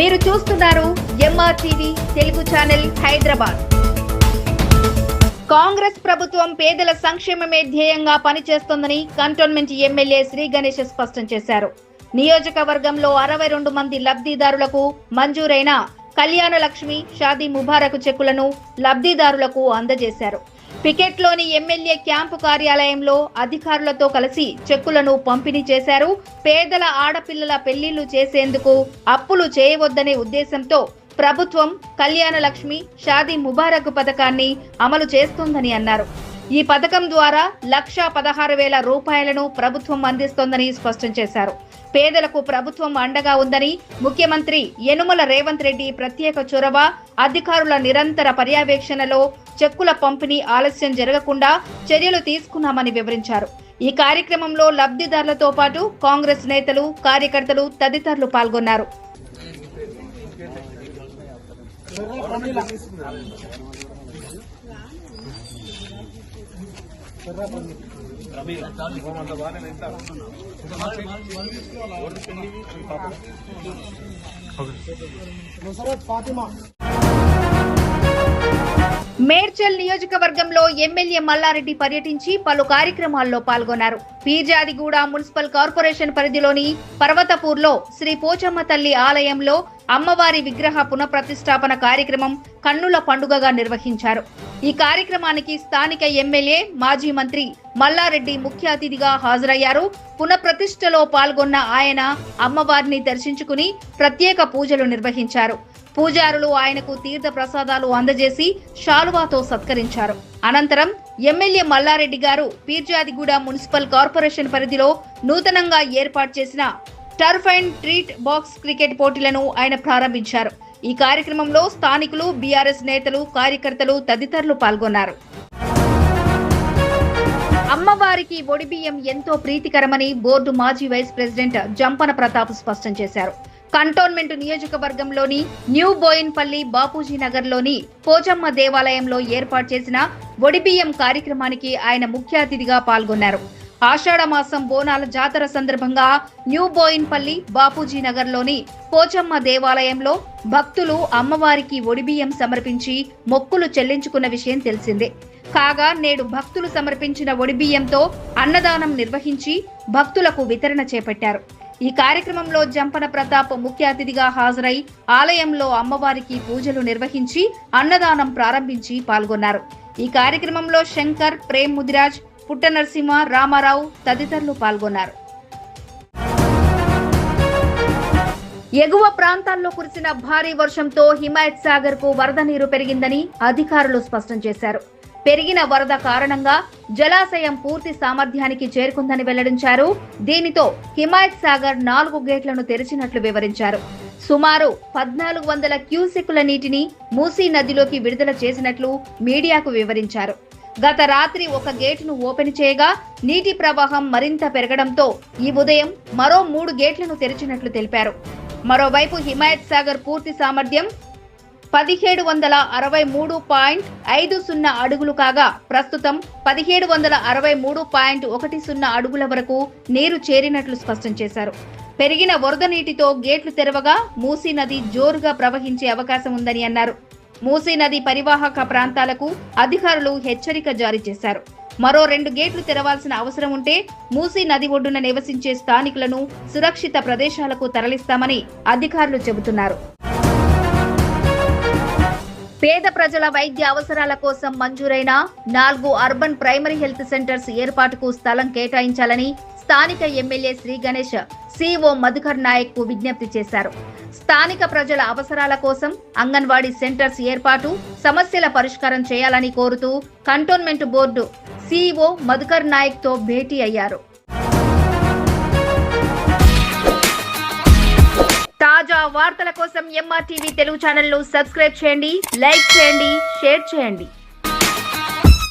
మీరు చూస్తున్నారు MRTV Telugu channel Hyderabad. Congress ప్రభుత్వం పేదల సంక్షేమమే ధ్యేయంగా పనిచేస్తోందని కంటోన్మెంట్ ఎమ్మెల్యే శ్రీ గణేష్ స్పష్టం చేశారు. నియోజకవర్గంలో అరవై రెండు మంది లబ్ధిదారులకు మంజూరైన కళ్యాణ లక్ష్మి షాదీ ముబారక్ చెక్కులను లబ్ధిదారులకు అందజేశారు. పికెట్లోని ఎమ్మెల్యే క్యాంపు కార్యాలయంలో అధికారులతో కలిసి చెక్కులను పంపిణీ చేశారు. పేదల ఆడపిల్లల పెళ్ళిళ్ళు చేసేందుకు అప్పులు చేయవద్దనే ఉద్దేశంతో ప్రభుత్వం కళ్యాణ లక్ష్మి షాదీ ముబారక్ పథకాన్ని అమలు చేస్తోందని అన్నారు. ఈ పథకం ద్వారా లక్షా పదహారు వేల రూపాయలను ప్రభుత్వం అందిస్తోందని స్పష్టం చేశారు. పేదలకు ప్రభుత్వం అండగా ఉందని ముఖ్యమంత్రి యనుమల రేవంత్ రెడ్డి ప్రత్యేక చొరవ అధికారుల నిరంతర పర్యవేక్షణలో చెక్కుల పంపిణీ ఆలస్యం జరగకుండా చర్యలు తీసుకున్నామని వివరించారు. ఈ కార్యక్రమంలో లబ్ధిదారులతో పాటు కాంగ్రెస్ నేతలు కార్యకర్తలు తదితరులు పాల్గొన్నారు. ముసరత్ ఫాతిమా మేడ్చల్ నియోజకవర్గంలో ఎమ్మెల్యే మల్లారెడ్డి పర్యటించి పలు కార్యక్రమాల్లో పాల్గొన్నారు. పీర్జాదిగూడ మున్సిపల్ కార్పొరేషన్ పరిధిలోని పర్వతపూర్లో శ్రీ పోచమ్మ తల్లి ఆలయంలో అమ్మవారి విగ్రహ పునఃప్రతిష్టాపన కార్యక్రమం కన్నుల పండుగగా నిర్వహించారు. ఈ కార్యక్రమానికి స్థానిక ఎమ్మెల్యే మాజీ మంత్రి మల్లారెడ్డి ముఖ్య అతిథిగా హాజరయ్యారు. పునఃప్రతిష్టలో పాల్గొన్న ఆయన అమ్మవారిని దర్శించుకుని ప్రత్యేక పూజలు నిర్వహించారు. పూజారులు ఆయనకు తీర్థ ప్రసాదాలు అందజేసి శాలువాతో సత్కరించారు. అనంతరం ఎమ్మెల్యే మల్లారెడ్డి గారు పీర్జాదిగూడ మున్సిపల్ కార్పొరేషన్ పరిధిలో నూతనంగా ఏర్పాటు చేసిన turf and treat box cricket పోటీలను ఆయన ప్రారంభించారు. ఈ కార్యక్రమంలో స్థానికులు బీఆర్ఎస్ నేతలు కార్యకర్తలు తదితరులు పాల్గొన్నారు. అమ్మవారికి ఒడిబియ్యం ఎంతో ప్రీతికరమని బోర్డు మాజీ వైస్ ప్రెసిడెంట్ జంపన ప్రతాప్ స్పష్టం చేశారు. కంటోన్మెంట్ నియోజకవర్గంలోని న్యూ బోయిన్పల్లి బాపూజీ నగర్లోని పోచమ్మ దేవాలయంలో ఏర్పాటు చేసిన ఒడిబియ్యం కార్యక్రమానికి ఆయన ముఖ్య అతిథిగా పాల్గొన్నారు. ఆషాఢ మాసం బోనాల జాతర సందర్భంగా న్యూ బోయిన్పల్లి బాపూజీ నగర్లోని పోచమ్మ దేవాలయంలో భక్తులు అమ్మవారికి ఒడిబియ్యం సమర్పించి మొక్కులు చెల్లించుకున్న విషయం తెలిసిందే. కాగా నేడు భక్తులు సమర్పించిన ఒడిబియ్యంతో అన్నదానం నిర్వహించి భక్తులకు వితరణ చేపట్టారు. ఈ కార్యక్రమంలో జంపన ప్రతాప్ ముఖ్య అతిథిగా హాజరై ఆలయంలో అమ్మవారికి పూజలు నిర్వహించి అన్నదానం ప్రారంభించి పాల్గొన్నారు. ఈ కార్యక్రమంలో శంకర్ ప్రేమ్ ముదిరాజ్ పుట్ట నరసింహ రామారావు తదితరులు పాల్గొన్నారు. ఎగువ ప్రాంతాల్లో కురిసిన భారీ వర్షంతో హిమాయత్ సాగర్కు వరద నీరు పెరిగిందని అధికారులు స్పష్టం చేశారు. పెరిగిన వరద కారణంగా జలాశయం పూర్తి సామర్థ్యానికి చేరుకుందని వెల్లడించారు. దీనితో హిమాయత్ సాగర్ నాలుగు గేట్లను తెరిచినట్లు వివరించారు. సుమారు పద్నాలుగు వందల క్యూసెక్కుల నీటిని మూసీ నదిలోకి విడుదల చేసినట్లు మీడియాకు వివరించారు. గత రాత్రి ఒక గేటును ఓపెన్ చేయగా నీటి ప్రవాహం మరింత పెరగడంతో ఈ ఉదయం మరో మూడు గేట్లను తెరిచినట్లు తెలిపారు. మరోవైపు హిమాయత్ సాగర్ పూర్తి సామర్థ్యం పదిహేడు వందల అరవై మూడు పాయింట్ ఐదు సున్నా అడుగులు కాగా ప్రస్తుతం పదిహేడు వందల అరవై మూడు పాయింట్ ఒకటి సున్నా అడుగుల వరకు నీరు చేరినట్లు స్పష్టం చేశారు. పెరిగిన వరద నీటితో గేట్లు తెరవగా మూసీ నది జోరుగా ప్రవహించే అవకాశం ఉందని అన్నారు. మూసీ నది పరివాహక ప్రాంతాలకు అధికారులు హెచ్చరిక జారీ చేశారు. మరో రెండు గేట్లు తెరవాల్సిన అవసరం ఉంటే మూసీ నది ఒడ్డున నివసించే స్థానికులను సురక్షిత ప్రదేశాలకు తరలిస్తామని అధికారులు చెబుతున్నారు. పేద ప్రజల వైద్య అవసరాల కోసం మంజూరైన నాలుగు అర్బన్ ప్రైమరీ హెల్త్ సెంటర్స్ ఏర్పాటుకు స్థలం కేటాయించాలని స్థానిక ఎమ్మెల్యే శ్రీ గణేష్ సిఓ మధుకర్ నాయక్కు విజ్ఞప్తి చేశారు. స్థానిక ప్రజల అవసరాల కోసం అంగన్వాడీ సెంటర్స్ ఏర్పాటు సమస్యల పరిష్కారం చేయాలని కోరుతూ కంటోన్మెంట్ బోర్డు సీఈఓ మధుకర్ నాయక్తో భేటీ అయ్యారు. తాజా వార్తల కోసం ఎంఆర్టీవీ తెలుగు ఛానల్ను సబ్స్క్రైబ్ చేయండి లైక్ చేయండి షేర్ చేయండి.